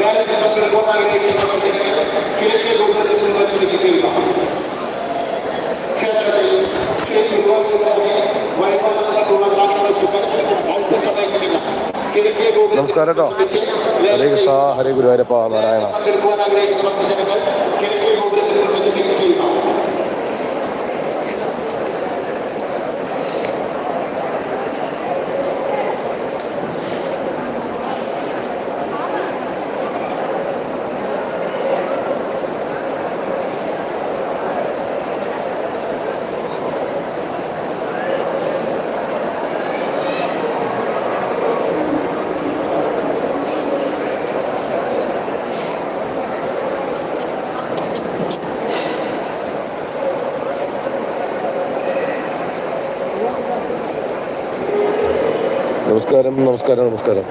ഏഴര പങ്കെടുക്കാനായിട്ട് സമയത്തിന് കിഴക്കേ ദൂരത്തിൽ നിന്ന് ചിന്തിക്കുക ക്ഷേത്രത്തിൽ നമസ്കാരം കേട്ടോ. ഹരേ കൃഷ്ണ ഹരേ ഗുരുവായൂരപ്പ നാരായണ. നമസ്കാരം നമസ്കാരം നമസ്കാരം.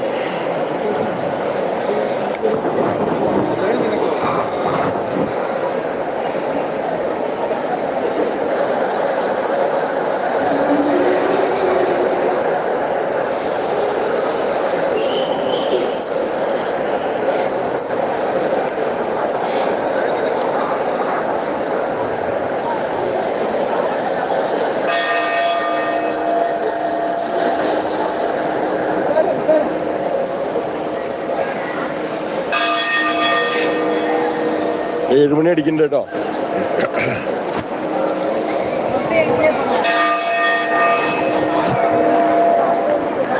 ഏഴുമണി അടിക്കണ്ട കേട്ടോ.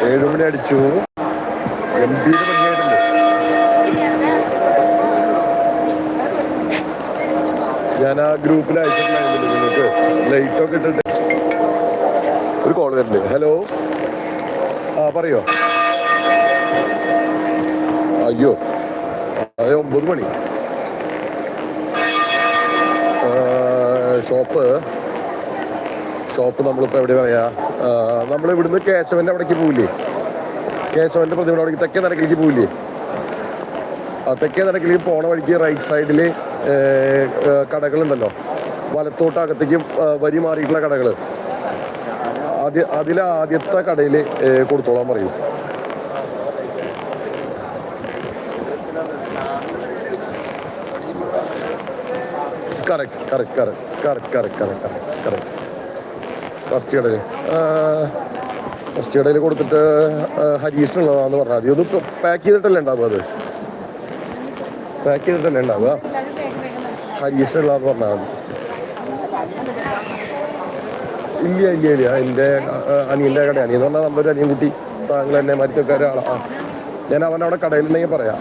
ഏഴുമണി അടിച്ചു. ഗംഭീര ഞാൻ ആ ഗ്രൂപ്പിൽ അയച്ചിട്ടുണ്ടായിരുന്നു നിങ്ങൾക്ക്. ലൈറ്റ് ഒക്കെ ഇട്ടിട്ട്. ഒരു കോൾ വരുന്നുണ്ട്. ഹലോ ആ പറയോ? അയ്യോ. അതെ ഒമ്പത് മണി. ഷോപ്പ്. ഷോപ്പ് നമ്മളിപ്പോൾ എവിടെ പറയാ? നമ്മൾ ഇവിടുന്ന് കേശവന്റെ അവിടേക്ക് പോവില്ലേ? കേശവന്റെ പ്രതിമ അവിടേക്ക് തെക്കേ നടക്കിലേക്ക് പോവില്ലേ? ആ തെക്കേ നടക്കിലേക്ക് പോണ വഴിക്ക് റൈറ്റ് സൈഡിൽ കടകളുണ്ടല്ലോ. വലത്തോട്ട് അകത്തേക്ക് വരി മാറിയിട്ടുള്ള കടകൾ ആദ്യ അതിലെ ആദ്യത്തെ കടയിൽ കൊടുത്തോളാൻ പറയും. Correct correct correct correct correct correct correct first ഇടയിൽ ഫസ്റ്റ് ഇടയിൽ കൊടുത്തിട്ട് ഹരീഷിനുള്ളതാന്ന് പറഞ്ഞാൽ മതി. ഇത് പാക്ക് ചെയ്തിട്ടല്ലേ ഉണ്ടാവുക അത്? പാക്ക് ചെയ്തിട്ടല്ലേ ഉണ്ടാവുക? ഹരീഷിനുള്ളതെന്ന് പറഞ്ഞാൽ മതി. ഇല്ല ഇല്ല ഇല്ല. എന്റെ അനിയന്റെ കട അനിയെന്ന് പറഞ്ഞാൽ നമ്മളൊരു അനിയൻ കുട്ടി താങ്കൾ എന്നെ മരിച്ചൊക്കെ ഒരാളാണ് ഞാൻ അവനവിടെ കടയിലുണ്ടെങ്കിൽ പറയാം.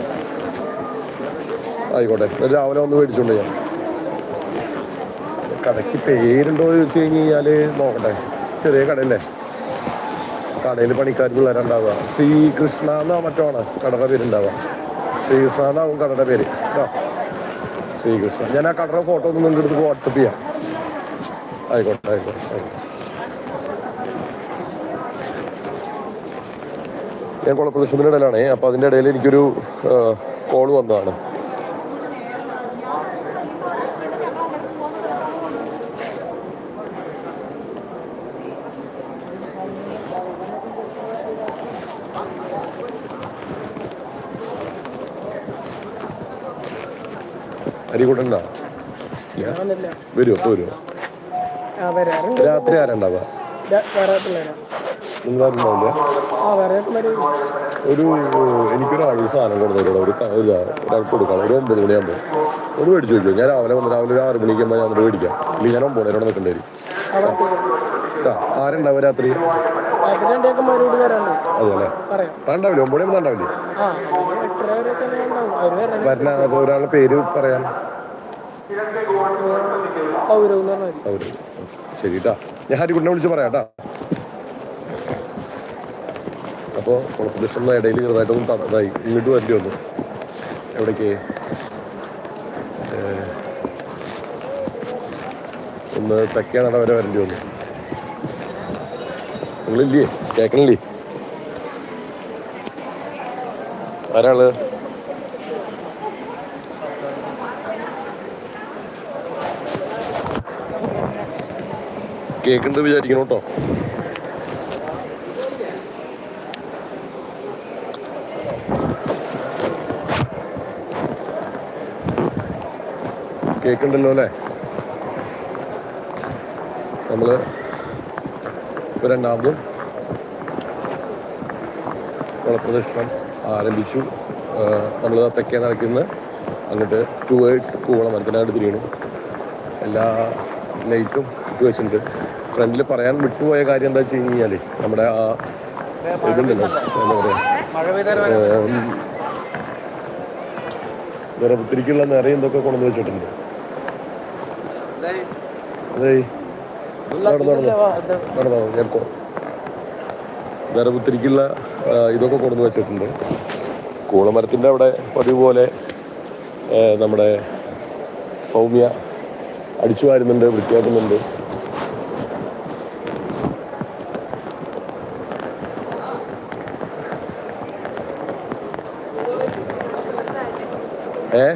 ആയിക്കോട്ടെ. രാവിലെ ഒന്ന് മേടിച്ചോണ്ട് ഞാൻ കടയ്ക്ക് പേരുണ്ടോ എന്ന് ചോദിച്ചു കഴിഞ്ഞ് കഴിഞ്ഞാൽ നോക്കട്ടെ. ചെറിയ കടയല്ലേ? കടയിൽ പണിക്കാർ പിള്ളേരുണ്ടാവുക ശ്രീകൃഷ്ണ എന്നാ മറ്റോ കടയുടെ പേരുണ്ടാവുക ശ്രീകൃഷ്ണ എന്നാവും കടയുടെ പേര്. കേട്ടോ ശ്രീകൃഷ്ണ ഞാൻ ആ കടയുടെ ഫോട്ടോ ഒന്ന് നിങ്ങളുടെ അടുത്ത് വാട്സപ്പ് ചെയ്യാം. ആയിക്കോട്ടെ ആയിക്കോട്ടെ ആയിക്കോട്ടെ. ഞാൻ കുളപ്രദേശത്തിന്റെ ഇടയിലാണേ. അപ്പോൾ അതിന്റെ ഇടയിൽ എനിക്കൊരു കോൾ വന്നതാണ്. കൂടണ്ട. വരുമോ രാത്രി ആരണ്ടാവുക സാധനം കൊടുക്കണം. ഒരു ഒമ്പത് മണിയാകുമ്പോൾ ഒന്ന് വെച്ചോ. ഞാൻ രാവിലെ വന്ന് രാവിലെ ഒരു ആറ് മണിക്കുമ്പോൾ ഞാൻ മേടിക്കാം. ഇനി ഞാൻ ഒമ്പത് നിൽക്കേണ്ടി വരും. ആരുണ്ടാവും രാത്രി? ഒമ്പത് മണി വരണ ഒരാളുടെ പേര് പറയാൻ സൗരവ് എന്ന് പറഞ്ഞാൽ മതി. അവർ ശരി കേട്ടാ ഞാൻ ഹരിക്കുട്ടിനെ വിളിച്ച് പറയാം കേട്ടാ അപ്പോൾ കുളപ്രദേശമുള്ള ഇടയിൽ ചെറുതായിട്ടൊന്നും തടതായി ഇങ്ങോട്ട് വരേണ്ടി വന്നു. എവിടേക്ക്? ഒന്ന് തെക്കേ നട വരെ വരേണ്ടി വന്നു. നിങ്ങളില്ലേ? കേൾക്കണില്ലേ ആരാൾ കേൾക്കുന്നുണ്ട് വിചാരിക്കണം കേട്ടോ. കേൾക്കുന്നുണ്ടല്ലോ അല്ലേ? നമ്മൾ രണ്ടാമതും കുളപ്രദക്ഷിണം ആരംഭിച്ചു. നമ്മൾ തെക്കേ നടക്കുന്ന അങ്ങോട്ട് ടുവേഡ്സ് കൂവളമരത്തിനകത്ത് തിരിയണം. എല്ലാ ലൈറ്റും വെച്ചിട്ടുണ്ട്. ഫ്രണ്ടിൽ പറയാൻ വിട്ടുപോയ കാര്യം എന്താ വെച്ച് കഴിഞ്ഞാൽ നമ്മുടെ ആ ഇതുണ്ടല്ലോ എന്താ പറയുക മഴ പെയ്താൽ നിറപുത്തിരിക്കുള്ള നിറയും ഇതൊക്കെ കൊണ്ടുവന്ന് വെച്ചിട്ടുണ്ട്? അതേ. നടന്നു നിറപുത്തിരിക്കുള്ള ഇതൊക്കെ കൊണ്ടു വെച്ചിട്ടുണ്ട്. കൂളമരത്തിന്റെ അവിടെ പതിവ് പോലെ നമ്മുടെ സൗമ്യ അടിച്ചു വാരുന്നുണ്ട് വൃത്തിയാക്കുന്നുണ്ട്. ഏ?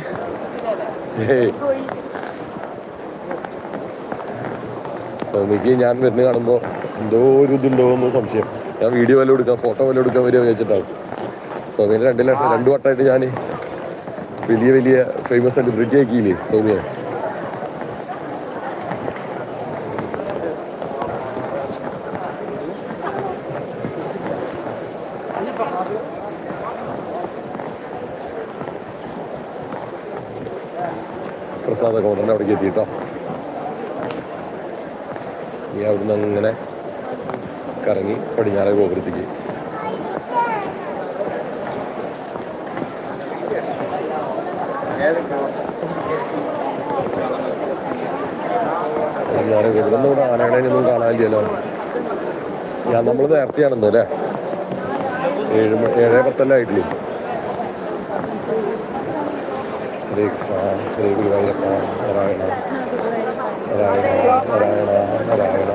സ്വാമിക്ക് ഞാൻ വരുന്ന കാണുമ്പോൾ എന്തോ ഒരു ഇതുണ്ടോ എന്ന് സംശയം. ഞാൻ വീഡിയോ വല്ലതും എടുക്കാം ഫോട്ടോ വല്ലതും എടുക്കാൻ വരിക വെച്ചിട്ടാണ് സൗമ്യന് രണ്ട് ലക്ഷം രണ്ട് വട്ടമായിട്ട് ഞാൻ വലിയ വലിയ ഫേമസ് സെലിബ്രിറ്റി ആക്കിയില്ലേ സൗമ്യ അങ്ങനെ കറങ്ങി പടിഞ്ഞാറേ ഗോപുരത്തേക്ക്. പടിഞ്ഞാറേ ഗോപുരം ഇവിടെ ആനകളെ ഒന്നും കാണാനില്ലല്ലോ. ഞാൻ നമ്മൾ നേരത്തെയാണെന്ന് അല്ലേ? ഏഴ് ഏഴേ പത്തല്ലേ ആയിട്ടില്ലേ ഹരേ കൃഷ്ണ ഹരേ ഗുരുവായൂരപ്പ നാരായണ നാരായണ നാരായണ നാരായണ.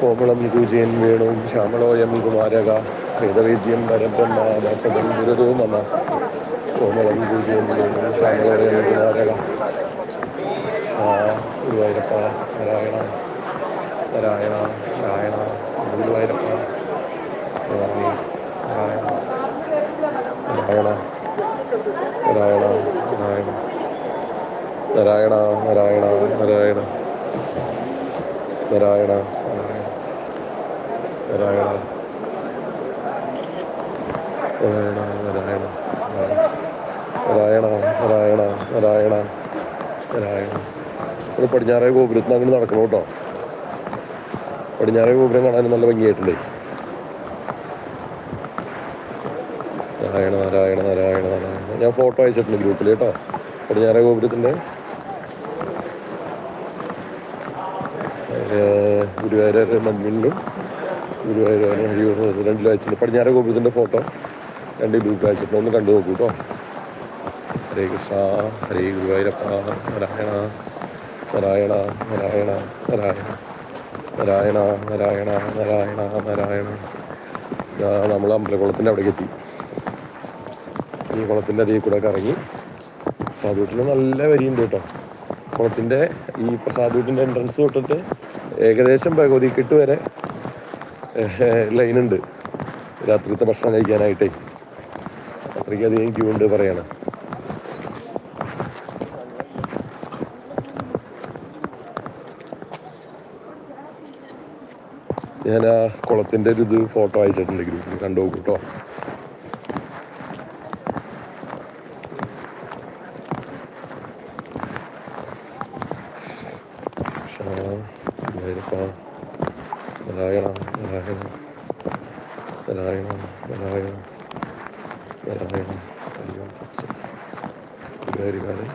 കോമളം കുജയൻ വേണു ശ്യാമളോയം കുമാരക വേദവേദ്യം പരബ്രഹ്മ ദാസകം ഗുരുതോ മമ. കോമളം കുജയൻ വേണു ശ്യാമളോയം കുമാരക. ഗുരുവായൂരപ്പ നാരായണ നാരായണ നാരായണ ഗുരുവായൂരപ്പ. നാരായണ നാരായണ നാരായണ നാരായണ. നാരായണ നാരായണ നാരായണ. നാരായണ. നാരായണ നാരായണ നാരായണ നാരായണ അങ്ങനെ നടക്കണം കേട്ടോ. പടിഞ്ഞാറേ ഗോപുരം കാണാൻ നല്ല ഭംഗിയായിട്ടുണ്ട്. നാരായണ നാരായണ നാരായണ നാരായണ ഞാൻ ഫോട്ടോ അയച്ചിട്ടുണ്ട് ഗ്രൂപ്പിൽ കേട്ടോ. പടിഞ്ഞാറേ ഗോപുരത്തിന്റെ. ഗുരുവായൂർ മണ്ണിലും ഗുരുവായൂർ ഹരിയൂർ രണ്ടിലും അയച്ചിട്ടുണ്ട് പടിഞ്ഞാറ ഗോപുരത്തിന്റെ ഫോട്ടോ. രണ്ട് ഗ്രൂപ്പിൽ അയച്ചിട്ടുണ്ട് ഒന്ന് കണ്ടു നോക്കൂ കേട്ടോ ഹരേ കൃഷ്ണ ഹരേ ഗുരുവായൂരപ്പ നാരായണ നാരായണ നാരായണ നാരായണ നാരായണ നാരായണ നാരായണ നാരായണ. നമ്മൾ അമ്പലക്കുളത്തിന്റെ അവിടേക്ക് എത്തി. ഈ കുളത്തിന്റെ അതിൽ കൂടെ കറങ്ങി വീട്ടിൽ നല്ല വരിയുണ്ട് കേട്ടോ കുളത്തിന്റെ ഈ സാധുട്ടിന്റെ എൻട്രൻസ് തൊട്ടിട്ട് ഏകദേശം ഭഗവതിക്കെട്ട് വരെ ലൈനുണ്ട്. രാത്രിത്തെ ഭക്ഷണം കഴിക്കാനായിട്ടേ. അത്രയ്ക്ക് അധികം ക്യൂ ഉണ്ട് പറയണം. ഞാൻ ആ കുളത്തിന്റെ ഒരു ഇത് ഫോട്ടോ അയച്ചിട്ടുണ്ട് ഗ്രൂപ്പിൽ. കണ്ടു കേട്ടോ കേട്ടോ ഭൈരപ്പ നാരായണ നാരായണ നാരായണ നാരായണ നാരായണ ഹരിയോ തത്സത് ഗുരുവായൂരുകാരെ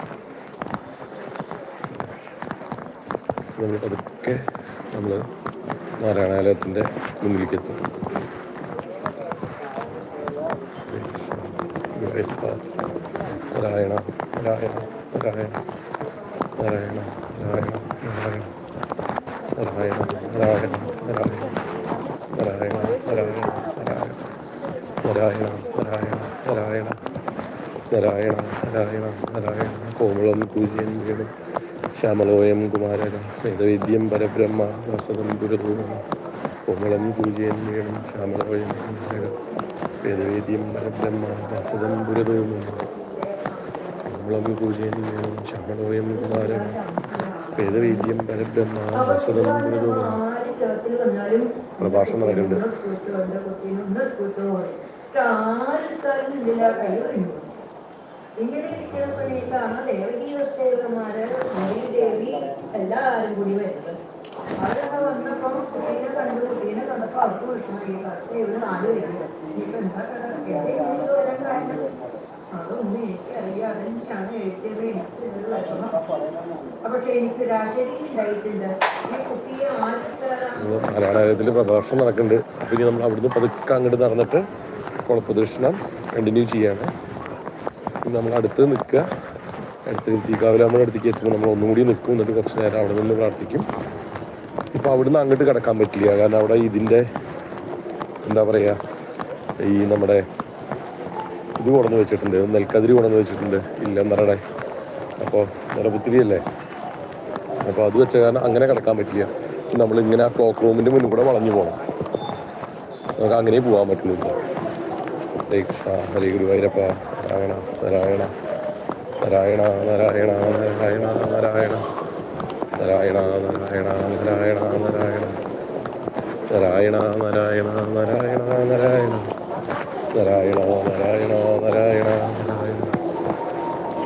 നമ്മൾ പതുക്കെ നമ്മൾ നാരായണാലയത്തിന്റെ മുന്നിലേക്ക് എത്തും നാരായണ നാരായണ നാരായണ നാരായണ നാരായണ നാരായണ നാരായണ നാരായണ. നാരായണ നാരായണ നാരായണ നാരായണ നാരായണ നാരായണ നാരായണ നാരായണ കോമളം പൂജ്യം വീണു ശ്യാമലോയം കുമാരന വേദവിദ്യം പരബ്രഹ്മ വസതം പുരതൂമ കോമളം പൂജ്യം വീണു ശ്യാമലോയം കുമാരന വേദവേദ്യം പരബ്രഹ്മ വസതം പുരതൂമ നമ്മളമ്മി പൂജനീയം ശ്യാമലോയം കുമാരന വേദവേദ്യം പരബ്രഹ്മ വസതം പ്രഭാഷണം നടക്കുന്നുണ്ട് ഇങ്ങനെ ഇരിക്കുന്ന സമയത്താണ് ദേവകി വസ്തേവന്മാര് ദേവി എല്ലാവരും കൂടി വരുന്നത്. അവരൊക്കെ വന്നപ്പം കുട്ടീനെ കണ്ടു കുട്ടീനെ കണ്ടപ്പോ അവർക്ക് വിഷമമായി. നാല് എന്താ വരാൻ കാരണം ഈ കുട്ടിയെ മലയാളത്തിൽ പ്രഭാഷണം നടക്കുന്നുണ്ട്. അപ്പം ഇനി നമ്മൾ അവിടുന്ന് പതുക്കെ അങ്ങോട്ട് നടന്നിട്ട് കുളപ്രദക്ഷിണം കണ്ടിന്യൂ ചെയ്യാണ്. നമ്മൾ അടുത്ത് നിൽക്കുക. അടുത്ത് തീക്കാവില നമ്മുടെ അടുത്തേക്ക് എത്തുമ്പോൾ നമ്മൾ ഒന്നും കൂടി നിൽക്കും. എന്നിട്ട് കുറച്ച് നേരം അവിടെ നിന്ന് പ്രാർത്ഥിക്കും. ഇപ്പോൾ അവിടുന്ന് അങ്ങോട്ട് കിടക്കാൻ പറ്റില്ല. കാരണം അവിടെ ഇതിന്റെ എന്താ പറയുക ഈ നമ്മുടെ ഇത് കൊണ്ടുവന്ന് വെച്ചിട്ടുണ്ട് നെൽക്കതിരി കൊണ്ടുവന്ന് വെച്ചിട്ടുണ്ട് ഇല്ല എന്നറടെ അപ്പോൾ നിറപുത്തിരിയല്ലേ അപ്പോൾ അത് വെച്ച കാരണം അങ്ങനെ കിടക്കാൻ പറ്റില്ല നമ്മളിങ്ങനെ ആ ക്ലോക്ക് റൂമിന്റെ മുന്നിൽ കൂടെ വളഞ്ഞു പോകണം നമുക്ക് അങ്ങനെ പോകാൻ പറ്റുള്ളൂ ഹരേ ഗുരുവായൂരപ്പ നാരായണ നാരായണ നാരായണ നാരായണ നാരായണ നാരായണ നാരായണ നാരായണ നാരായണ നാരായണ നാരായണ നാരായണ നാരായണ നാരായണ നാരായണ നാരായണ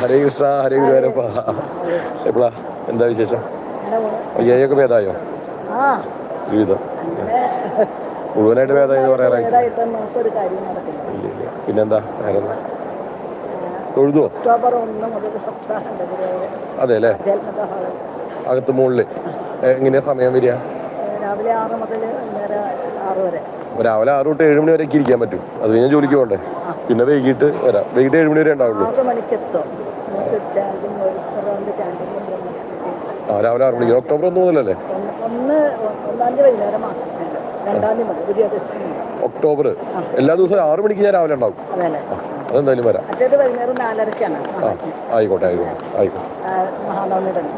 ഹരേ കൃഷ്ണ ഹരേ ഗുരുവായൂരപ്പ. എപ്പോഴാ എന്താ വിശേഷം? അയ്യായൊക്കെ ഭേദായോ? ആ. ജീവിതം. മുഴുവനായിട്ട് ഭേദമായി എന്ന് പറയാറായി. പിന്നെന്താ? വേറെ ഗുരുവായൂർ അതെ അല്ലേ? അകത്ത് മുകളിൽ എങ്ങനെയാ സമയം വരിക? രാവിലെ ആറ് മുതൽ രാവിലെ ആറ് തൊട്ട് ഏഴ് മണി വരെയൊക്കെ ഇരിക്കാൻ പറ്റും. അത് കഴിഞ്ഞാൽ ജോലിക്ക് പോകണ്ടേ? പിന്നെ വൈകിട്ട് വരാം. വൈകിട്ട് ഏഴ് മണി വരെ ഉണ്ടാവുള്ളൂ. ആ രാവിലെ ആറ് മണിക്ക്. ഒക്ടോബർ ഒന്ന് മുതലല്ലേ? ഒക്ടോബർ. എല്ലാ ദിവസവും ആറ് മണിക്ക് ഞാൻ രാവിലെ ഉണ്ടാവും. അതെന്തായാലും വരാം. ആയിക്കോട്ടെ ആയിക്കോട്ടെ ആയിക്കോട്ടെ.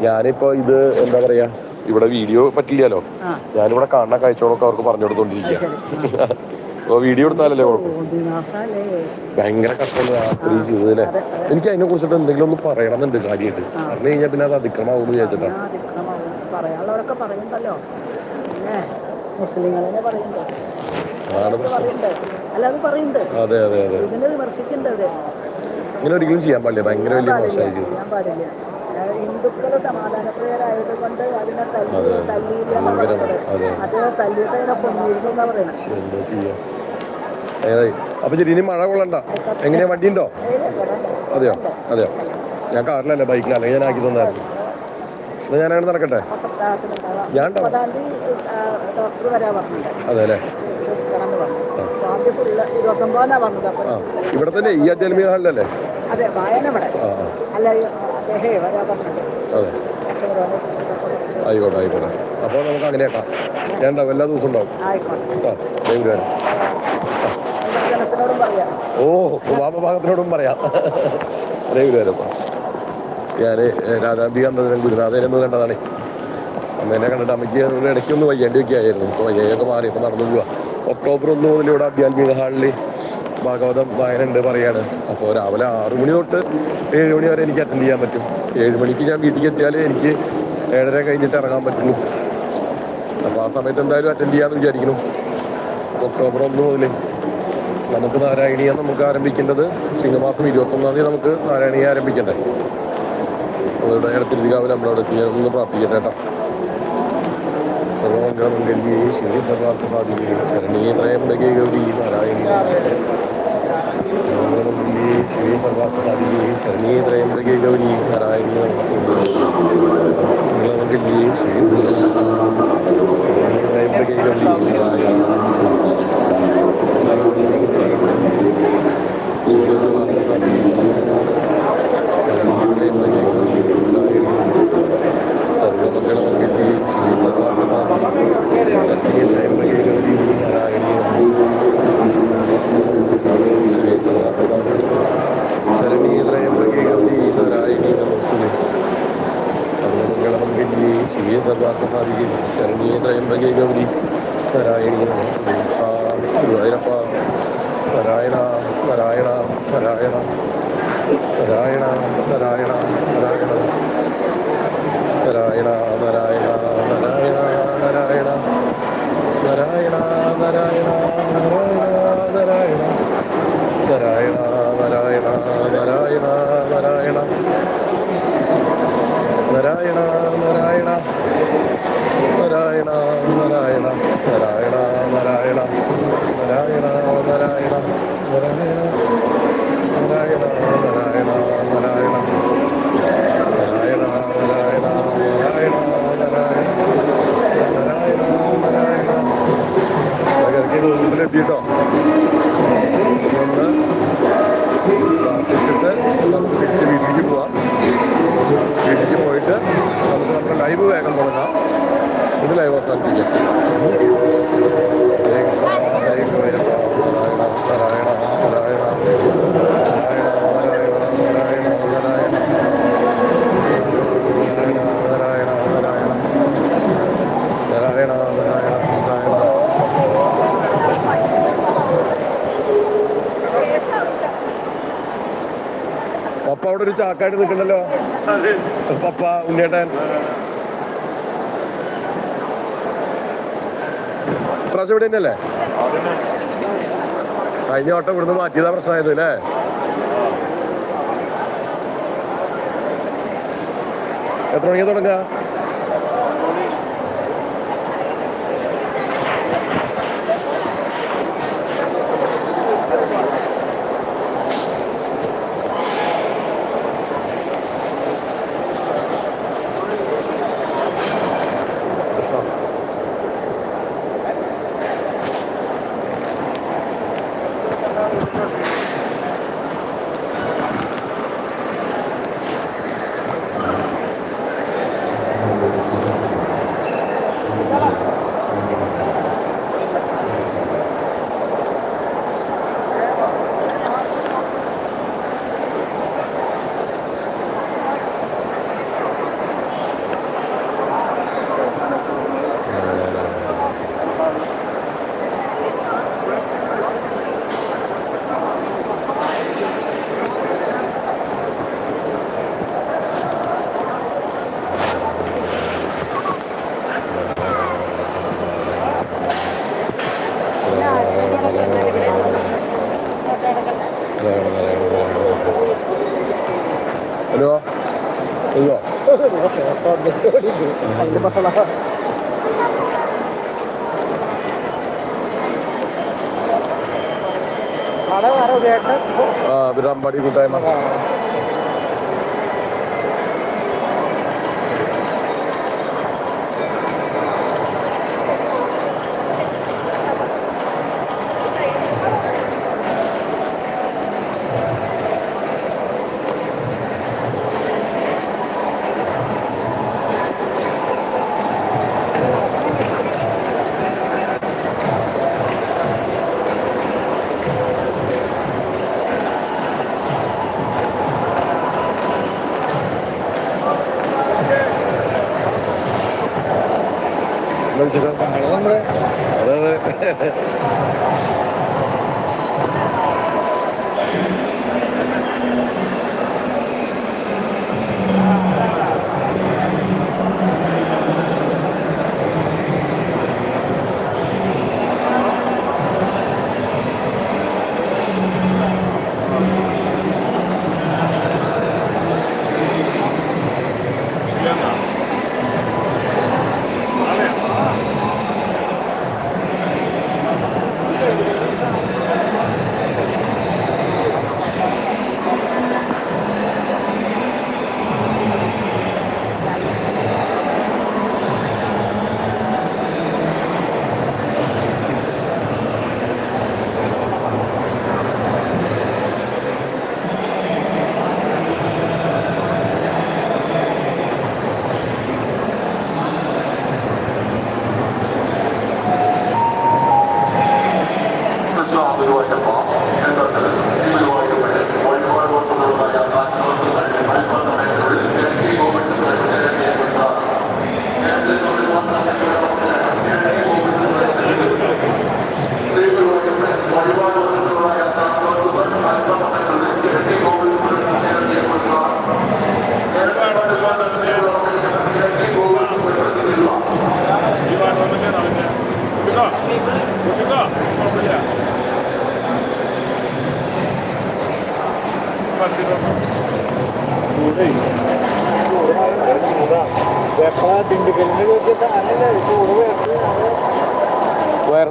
ഞാനിപ്പോ ഇത് എന്താ പറയാ ഇവിടെ വീഡിയോ പറ്റില്ലല്ലോ. ഞാനിവിടെ കാണുന്ന കാഴ്ചകളൊക്കെ അവർക്ക് പറഞ്ഞു കൊടുത്തോണ്ടിരിക്കുക വീഡിയോ എടുത്താലല്ലേ കുഴപ്പം? ഭയങ്കര കഷ്ടമുള്ള ആ സ്ത്രീ ചെയ്തതല്ലേ? എനിക്ക് അതിനെ കുറിച്ചിട്ട് എന്തെങ്കിലും ഒന്ന് പറയണമെന്നുണ്ട് കാര്യമായിട്ട്. പറഞ്ഞു കഴിഞ്ഞാൽ പിന്നെ അത് അതിക്രമാവുമെന്ന് വിചാരിച്ചിട്ടാണ് പറയാനുള്ളവരൊക്കെ മുസ്ലിങ്ങളെ പറയുന്നുണ്ട്. അതെ അതെ അതെ ഇങ്ങനെ ഒരിക്കലും ചെയ്യാൻ പാടില്ല. ഭയങ്കര വലിയ മോശമായി ചെയ്തു. ഹിന്ദുക്കൾ സമാധാനപ്രിയരായതുകൊണ്ട് അതിനെ അതിനെ അപ്പൊ ശരി ഇനി മഴ കൊള്ളണ്ട. എങ്ങനെയാ? വണ്ടി ഉണ്ടോ. അതെയോ? അതെയോ? ഞാൻ കാറിലല്ല ബൈക്കിൽ അല്ലെങ്കിൽ ഞാൻ ആക്കി തന്നായിരുന്നു എന്നാ ഞാൻ അങ്ങനെ നടക്കട്ടെ? ഞാൻ അതെ ഇവിടെ. തന്നെ ഈ അജൽമീർ ഹാളിലല്ലേ അതെ. ആയിക്കോട്ടെ ആയിക്കോട്ടെ. അപ്പോൾ നമുക്ക് അങ്ങനെയാക്കാം ഞാൻ ഉണ്ടാവും എല്ലാ ദിവസവും ഉണ്ടാവും. ഓ ആ ദൈവം ഓ വാമഭാഗത്തിനോടും പറയാം. അതേ ഗുരുവാരപ്പ ഞാൻ രാധാംബിക അന്തരം ഗുരുനാഥനെ എന്ന് കണ്ടതാണ്. അമ്മേനെ കണ്ടിട്ട് അമ്മയ്ക്ക് ഇടയ്ക്കൊന്ന് വയ്യേണ്ടിയൊക്കെ ആയിരുന്നു ഇപ്പോൾ വയ്യൊക്കെ മാറി ഇപ്പോൾ നടന്നു പോവുക ഒക്ടോബർ ഒന്ന് മുതൽ ഇവിടെ ആധ്യാത്മിക ഹാളിൽ ഭാഗവതം വായന ഉണ്ട് പറയാണ്. അപ്പോൾ രാവിലെ ആറു മണി തൊട്ട് ഏഴ് മണി വരെ എനിക്ക് അറ്റൻഡ് ചെയ്യാൻ പറ്റും. ഏഴ് മണിക്ക് ഞാൻ വീട്ടിൽ എത്തിയാൽ എനിക്ക് ഏഴര കഴിഞ്ഞിട്ട് ഇറങ്ങാൻ പറ്റുള്ളൂ. അപ്പോൾ ആ സമയത്ത് എന്തായാലും അറ്റൻഡ് ചെയ്യാമെന്ന് വിചാരിക്കുന്നു. ഒക്ടോബർ ഒന്ന് മുതൽ നമുക്ക് നാരായണീയ നമുക്ക് ആരംഭിക്കേണ്ടത് ചിങ്ങമാസം ഇരുപത്തൊന്നാം തീയതി നമുക്ക് നാരായണീയ ആരംഭിക്കണ്ടേ? അതുകൊണ്ട് ഇടത്തിരുതികാവിൽ നമ്മളവിടെ എത്തി ഒന്ന് പ്രാർത്ഥിക്കട്ടെ കേട്ടോ. സർവമംഗളമംഗല്യേ ശ്രീ സർവാർത്ഥ സാധിക്കുകയും ശരണീ ത്രയംബകേ ഗൗരി നാരായണി Сергей Гаврилин. പപ്പ അവിടെ ഒരു ചാക്കായിട്ട് നിൽക്കണ്ടല്ലോ? പപ്പ ഉണ്ണിയേട്ടൻ. പ്രാവശ്യം ഇവിടെ തന്നെയല്ലേ? കഴിഞ്ഞ വട്ടം ഇവിടുന്ന് മാറ്റിയതാ പ്രശ്നമായത് അല്ലേ? എത്ര മണിക്ക് തുടങ്ങുക? അതിന്റെ ബഹള വിരാമ്പാടി കൂട്ടായ്മ.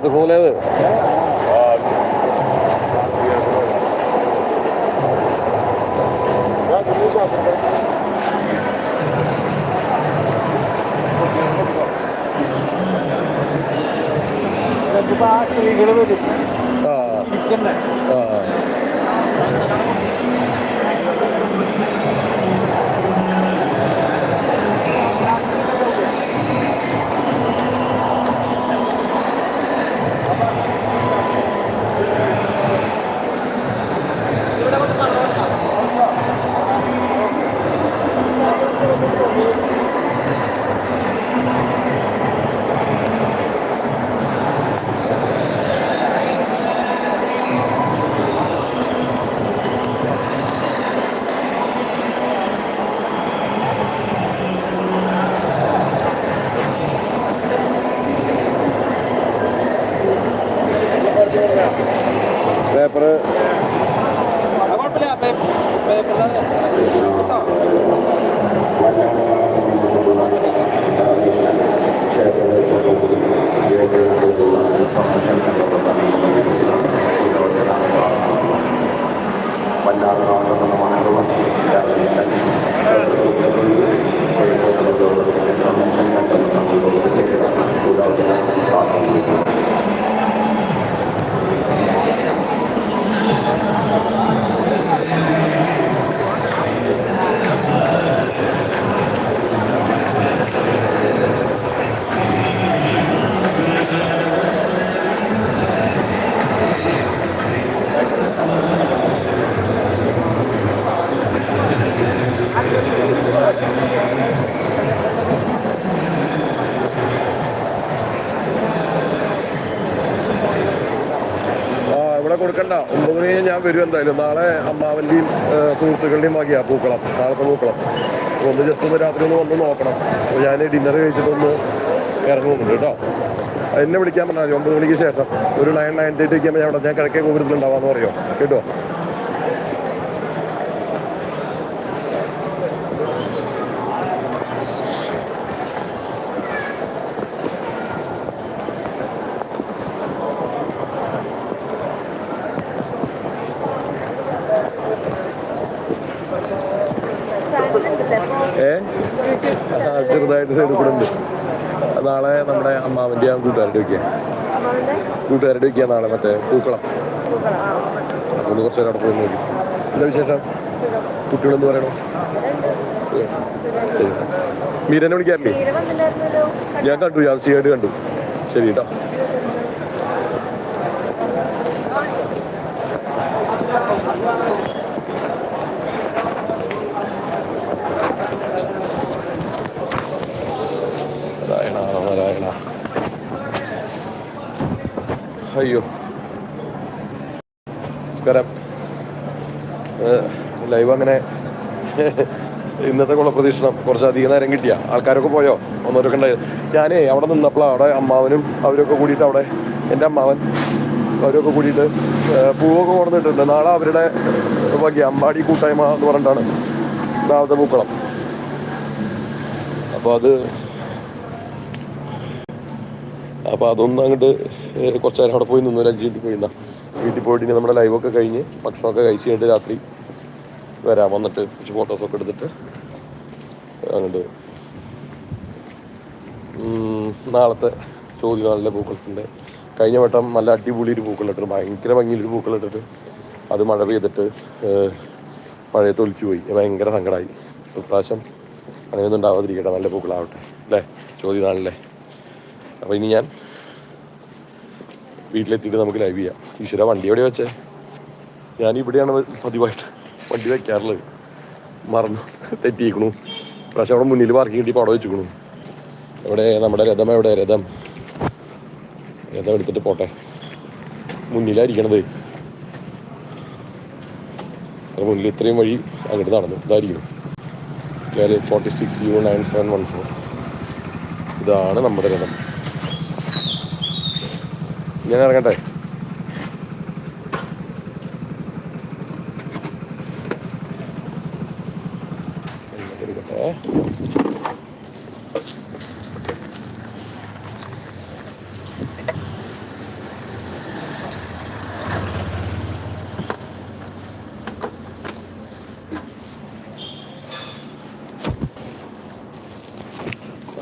വേറെ മൂലേത് വരും എന്തായാലും. നാളെ അമ്മാവന്റെയും സുഹൃത്തുക്കളുടെയും വകയാണ് പൂക്കളം നാളത്തെ പൂക്കളം. ഒന്ന് ജസ്റ്റ് ഒന്ന് രാത്രി ഒന്ന് വന്ന് നോക്കണം. അപ്പോൾ ഞാൻ ഡിന്നർ കഴിച്ചിട്ടൊന്ന് ഇറങ്ങുന്നുണ്ട് കേട്ടോ. എന്നെ വിളിക്കാൻ പറഞ്ഞാൽ മതി. ഒമ്പത് മണിക്ക് ശേഷം. ഒരു നയൻ നയൻ തേർട്ടിക്ക് ഞാൻ ഞാൻ കിഴക്കേ കോപുരത്തിലുണ്ടാവാന്ന് പറയോ? കേട്ടോ ഏ ആ, ചെറുതായിട്ട് സൈഡിൽ കൂടെ ഉണ്ട്. നാളെ നമ്മുടെ അമ്മാവന്റെ ഞാൻ കൂട്ടുകാരുടെ ഒക്കെ. കൂട്ടുകാരുടെ ഒക്കെ നാളെ മറ്റേ പൂക്കളം. ഒന്ന് കുറച്ച് നേരം അവിടെ പോയി നോക്കി. എന്താ വിശേഷം? കുട്ടികളെന്ന് പറയണോ. മീരനെ വിളിക്കാറില്ലേ? ഞാൻ കണ്ടു ഞാൻ സി ആയിട്ട് കണ്ടു. ശരി കേട്ടോ അയ്യോ. നമസ്കാരം. ലൈവ് അങ്ങനെ ഇന്നത്തെ കുളപ്രതീക്ഷണം കുറച്ച് അധികം നേരം കിട്ടിയ. ആൾക്കാരൊക്കെ പോയോ? ഒന്നോരൊക്കെ ഉണ്ടായി? ഞാനേ അവിടെ നിന്നപ്പോഴാണ് അവിടെ അമ്മാവനും അവരൊക്കെ കൂടിയിട്ട് അവിടെ എന്റെ അമ്മാവൻ അവരൊക്കെ കൂടിയിട്ട് പൂവൊക്കെ കൊണ്ടുവന്നിട്ടുണ്ട്. നാളെ അവരുടെ വകി അമ്പാടി കൂട്ടായ്മ എന്ന് പറഞ്ഞിട്ടാണ് നാളത്തെ പൂക്കളം. അപ്പോൾ അത് അപ്പോൾ അതൊന്നും അങ്ങോട്ട് കുറച്ച് നേരം അവിടെ പോയി നിന്നു ഒരു അഞ്ച് മിനിറ്റ് പോയി നിന്നാ. വീട്ടിൽ പോയിട്ട് നമ്മുടെ ലൈവൊക്കെ കഴിഞ്ഞ് ഭക്ഷണമൊക്കെ കഴിച്ച് കഴിഞ്ഞിട്ട് രാത്രി വരാം. വന്നിട്ട് കുറച്ച് ഫോട്ടോസൊക്കെ എടുത്തിട്ട് അങ്ങോട്ട് നാളത്തെ ചോദ്യം നാളിലെ പൂക്കളത്തിന്റെ കഴിഞ്ഞ വട്ടം നല്ല അടിപൊളി ഒരു പൂക്കളിട്ടിട്ട് ഭയങ്കര ഭംഗിയിലൊരു പൂക്കളിട്ടിട്ട് അത് മഴ പെയ്തിട്ട് മഴയത്ത് ഒലിച്ചു പോയി. ഭയങ്കര സങ്കടമായി ഇപ്രാവശ്യം അങ്ങനെയൊന്നും ഉണ്ടാവാതിരിക്കട്ടെ. നല്ല പൂക്കളാവട്ടെ. അല്ലേ? ചോദ്യം നാളിലെ അപ്പോൾ ഇനി ഞാൻ വീട്ടിലെത്തിയിട്ട് നമുക്ക് ലൈവ് ചെയ്യാം. ഈശ്വര വണ്ടി എവിടെ വെച്ചേ? ഞാൻ ഇവിടെയാണ് പതിവായിട്ട് വണ്ടി വയ്ക്കാറുള്ളത് മറന്നു തെറ്റിയിരിക്കണു പ്രാവശ്യം അവിടെ മുന്നിൽ പാർക്കിംഗ് കിട്ടി അവിടെ വെച്ചിക്കണു. എവിടെ? നമ്മുടെ രഥം എവിടെ? രഥം. രഥം എടുത്തിട്ട് പോട്ടെ. മുന്നിലായിരിക്കണത്. മുന്നിൽ ഇത്രയും വഴി അങ്ങോട്ട് നടന്നു. ഇതായിരിക്കണം. L forty six U nine seven one four ഇതാണ് നമ്മുടെ രഥം. ഞാൻ ഇറങ്ങട്ടെ. എടുക്കട്ടെ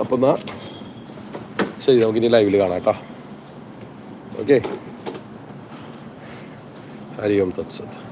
അപ്പം എന്നാൽ ശരി നമുക്കിനി ലൈവിൽ കാണാം കേട്ടോ. ഓക്കെ ഹരി ഓം തത്സത്